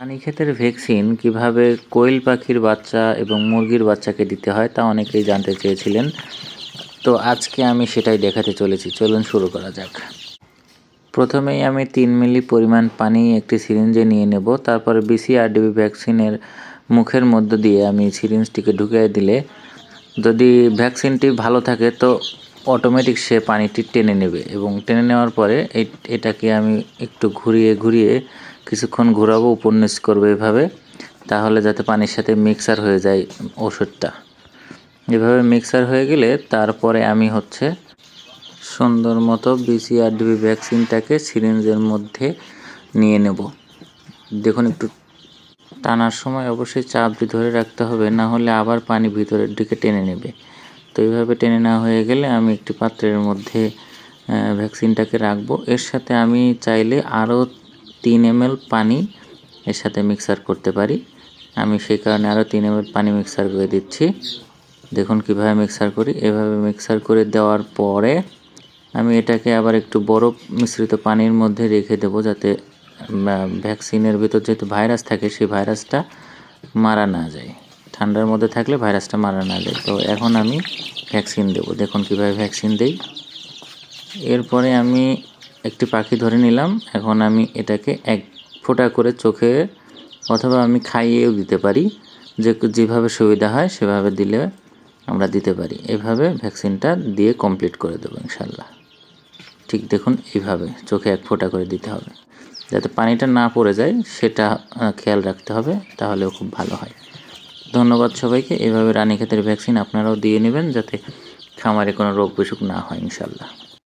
রানীক্ষেতের vaccine কীভাবে কোয়েল পাখির বাচ্চা এবং মুরগির বাচ্চাকে দিতে হয় তা অনেকেই জানতে চেয়েছিলেন। তো আজকে আমি সেটাই দেখাতে চলেছি। চলুন শুরু করা যাক। প্রথমেই আমি তিন মিলি পরিমাণ পানি একটি সিরিঞ্জে নিয়ে নেব। তারপরে বিসিআরডিবি ভ্যাকসিনের মুখের মধ্য দিয়ে আমি সিরিঞ্জটিকে ঢুকিয়ে দিলে যদি ভ্যাকসিনটি ভালো থাকে তো অটোমেটিক সে পানিটি টেনে নেবে এবং টেনে নেওয়ার পরে এটাকে আমি একটু ঘুরিয়ে ঘুরিয়ে কিছুক্ষণ ঘোরাবো উপর নিচ করব এভাবে, তাহলে যাতে পানির সাথে মিক্সার হয়ে যায় ওষুধটা। এভাবে মিক্সার হয়ে গেলে তারপরে আমি হচ্ছে সুন্দর মতো বিসিআরডিবি ভ্যাকসিনটাকে সিরিঞ্জের মধ্যে নিয়ে নেব। দেখুন একটু টানার সময় অবশ্যই চাপটি ধরে রাখতে হবে, না হলে আবার পানি ভিতরের দিকে টেনে নেবে। তো এইভাবে টেনে না হয়ে গেলে আমি একটি পাত্রের মধ্যে ভ্যাকসিনটাকে রাখব। এর সাথে আমি চাইলে আরও তিন এম পানি এর সাথে মিক্সার করতে পারি। আমি সেই কারণে আরও তিন এম পানি মিক্সার করে দিচ্ছি। দেখুন কীভাবে মিক্সার করি। এভাবে মিক্সার করে দেওয়ার পরে আমি এটাকে আবার একটু বরফ মিশ্রিত পানির মধ্যে রেখে দেবো যাতে ভ্যাকসিনের ভিতর যেহেতু ভাইরাস থাকে, সেই ভাইরাসটা মারা না যায়। ঠান্ডার মধ্যে থাকলে ভাইরাসটা মারা না যায়। তো এখন আমি ভ্যাকসিন দেবো। দেখুন কীভাবে ভ্যাকসিন দেই। এরপরে আমি একটি পাখি ধরে নিলাম। এখন আমি এটাকে এক ফোঁটা করে চোখে অথবা আমি খাইয়েও দিতে পারি। যে, যেভাবে সুবিধা হয় সেভাবে দিলে আমরা দিতে পারি। এভাবে ভ্যাকসিনটা দিয়ে কমপ্লিট করে দেবো ইনশাল্লাহ ঠিক দেখুন, এইভাবে চোখে এক ফোঁটা করে দিতে হবে। যাতে পানিটা না পড়ে যায়, সেটা খেয়াল রাখতে হবে, তাহলেও খুব ভালো হয়। ধন্যবাদ সবাইকে। এভাবে রানীক্ষেতের ভ্যাকসিন আপনারাও দিয়ে নেবেন যাতে খামারে কোনো রোগ বিসুখ না হয় ইনশাল্লাহ